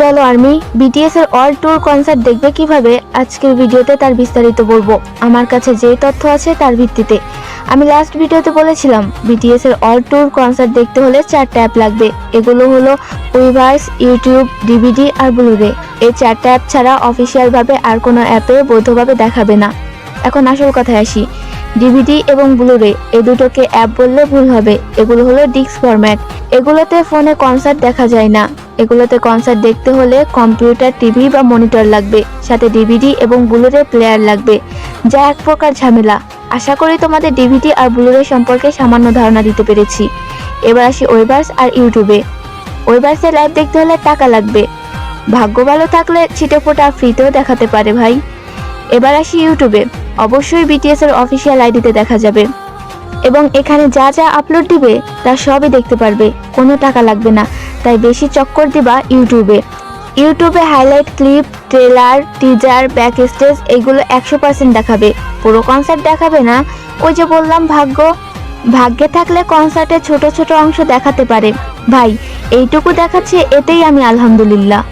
চলো army BTS এর all tour concert দেখবে কীভাবে, আজকের ভিডিওতে তার বিস্তারিত বলব। আমার কাছে যে তথ্য আছে তার ভিত্তিতে। আমি লাস্ট ভিডিওতে বলেছিলাম বিটিএস এর অল ট্যুর কনসার্ট দেখতে হলে চারটা অ্যাপ লাগবে। এগুলো হলো উইভার্স ইউটিউব ডিভিডি আর ব্লুরে এই চারটা অ্যাপ ছাড়া অফিসিয়াল ভাবে আর কোনো অ্যাপে বৈধভাবে দেখাবে না। এখন আসল কথায় আসি। ডিভিডি এবং ব্লুরে এই দুটোকে অ্যাপ বললে ভুল হবে। এগুলো হলো ডিস্ক ফরম্যাট এগুলোতে ফোনে কনসার্ট দেখা যায় না। এগুলোতে কনসার্ট দেখতে হলে কম্পিউটার টিভি বা মনিটর লাগবে। সাথে ডিভিডি এবং ব্লুরে প্লেয়ার লাগবে। যা এক প্রকার ঝামেলা। আশা করি তোমাদের ডিভিডি আর ব্লুরে সম্পর্কে সামান্য ধারণা দিতে পেরেছি। এবার আসি ওয়েবার্স আর ইউটিউবে ওয়েবার্সে লাইভ দেখতে হলে টাকা লাগবে। ভাগ্য ভালো থাকলে ছিটে ফোটা ফ্রিতেও দেখাতে পারে ভাই। এবার আসি ইউটিউবে। অবশ্যই বিটিএস এর অফিসিয়াল আইডিতে দেখা যাবে। এবং এখানে যা যা আপলোড দিবে, তা সবই দেখতে পারবে। কোনো টাকা লাগবে না। তাই বেশি চক্কর দিবা ইউটিউবে। ইউটিউবে highlight clip trailer teaser backstage এগুলো একশো পার্সেন্ট দেখাবে। পুরো কনসার্ট দেখাবে না। ওই যে বললাম, ভাগ্য। ভাগ্যে থাকলে কনসার্টে ছোট ছোট অংশ দেখাতে পারে। ভাই, এইটুকু দেখাচ্ছে, এতেই আমি আলহামদুলিল্লাহ।